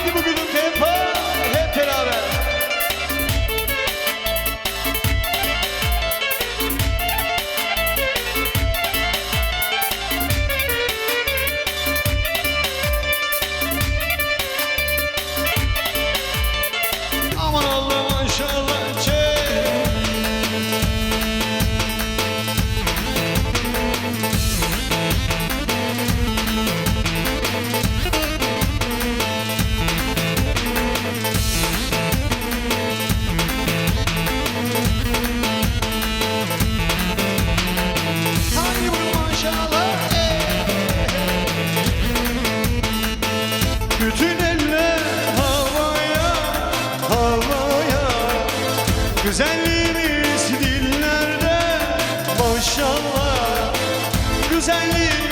Haydi bugünün Güzelliğimiz dillerde maşallah. Güzelliğimiz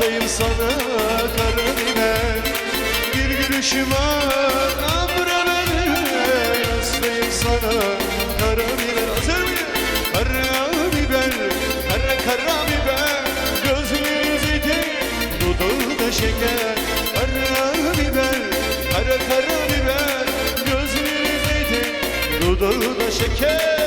Hastayım sana kara biber Bir gülüşü var ömrümde Hastayım sana kara biber Hazır biber, kara biber Gözleri zeytin, dudağı da şeker. Kara biber, kara biber Gözleri zeytin, dudağı da şeker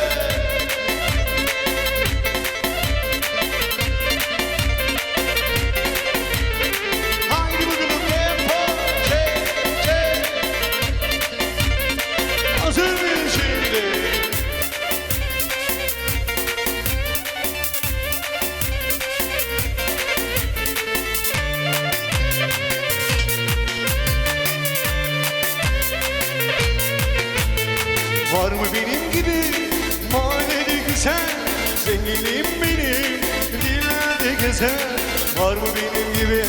Mıyız şimdi? Var mı benim gibi mahallede güzel Zenginliğim benim dillerde gezer Var mı benim gibi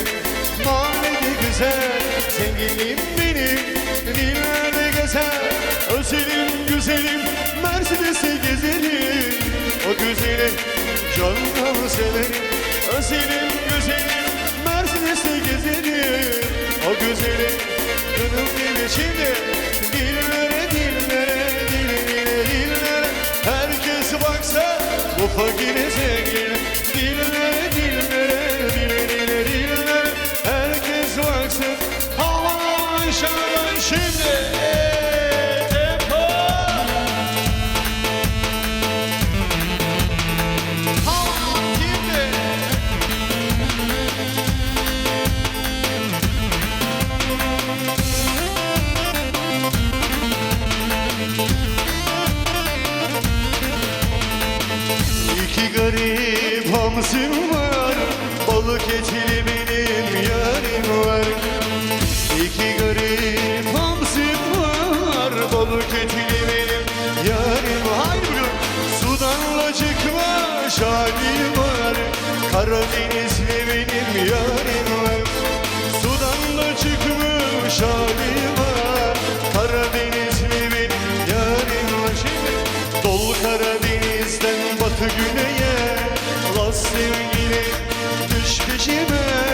mahallede güzel Zenginliğim benim dillerde sen Özelim güzelim Mercedes'e gezerim O güzelim canımı severim. Özelim güzelim Mercedes'e gezerim O güzelim canım gibi şimdi Dillere dillere dillere dillere Herkes baksa bu fakire zengin Karadeniz benim yarim Sudan da çıkmış halim var. Benim yarim var Karadeniz'den batı güneye. Las sevgilim düş peşime.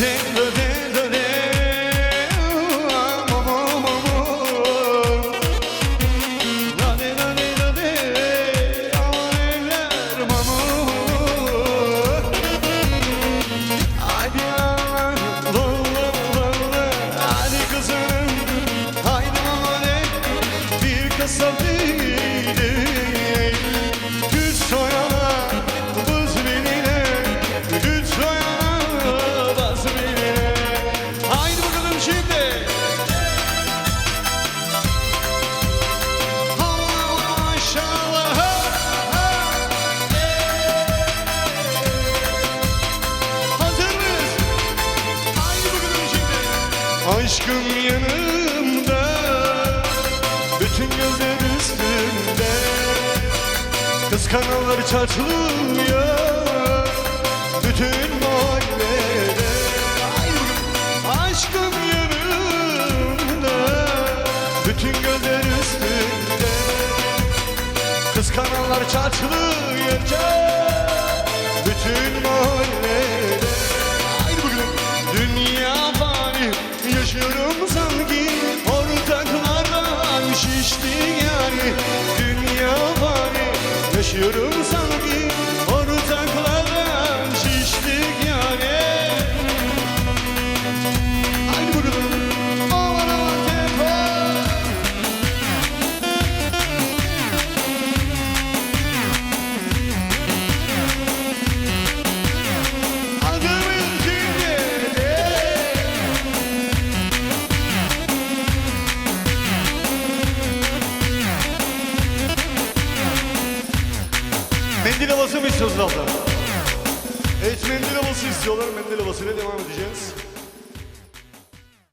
yeah. Gözler çatılıyor bütün mahallede Aşkım yanımda. Bütün gözler üstünde. Kıskananlar çatılıyor bütün mahallede. Haydi bakalım Dünya fani. Yaşıyorum sanki. Ortaklardan şişti yani. Dünya fani. Yaşıyorum abla. Evet mendil havası istiyorlar. Mendil havasıyla devam edeceğiz.